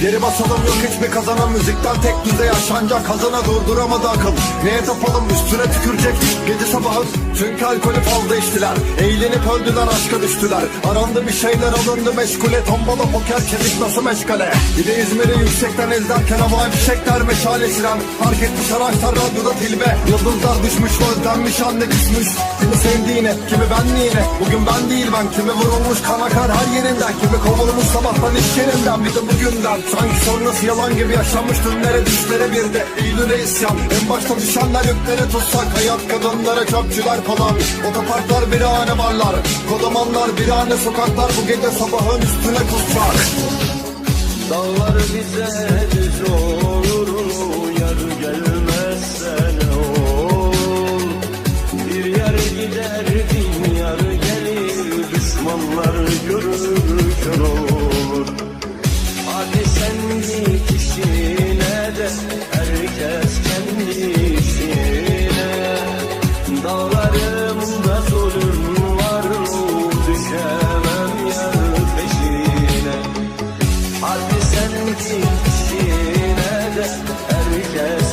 Geri basalım yok hiçbir kazanan müzikten tek düze yaşanacak Kazana durduramadı akıl Neye tapalım üstüne tükürecek Gece sabahı çünkü alkolü fazla içtiler. Eğlenip öldüler aşka düştüler. Arandı bir şeyler alındı meşgule. Tombala poker çelik nasıl meşgale? Bir de İzmir'i yüksekten izlerken havai fişekler meşale siren. Fark etmiş araçlar radyoda tilbe. Yıldızlar düşmüş özlenmiş anne küsmüş. Kimi sevdiğine kimi benliğine. Bugün ben değil ben. Kimi vurulmuş kan akar her yerinden. Kimi kovulmuş sabahtan iş yerinden bir de bugünden. Sanki sonrası yalan gibi yaşanmış dünlere düşlere bir de. Eylül'e isyan En başta düşenler yüklere tutsak. Hayat kadınlara çöpçüler falan. Otoparklar bir hane varlar. Kodamanlar bir hane sokaklar. Bu gece sabahın üstüne kusacak. Dağlar bize düz olur Yar gelmezse ne olur? Bir yer gider dünyar gelir Düşmanlar görür kör olur. Herkesin içine de herkes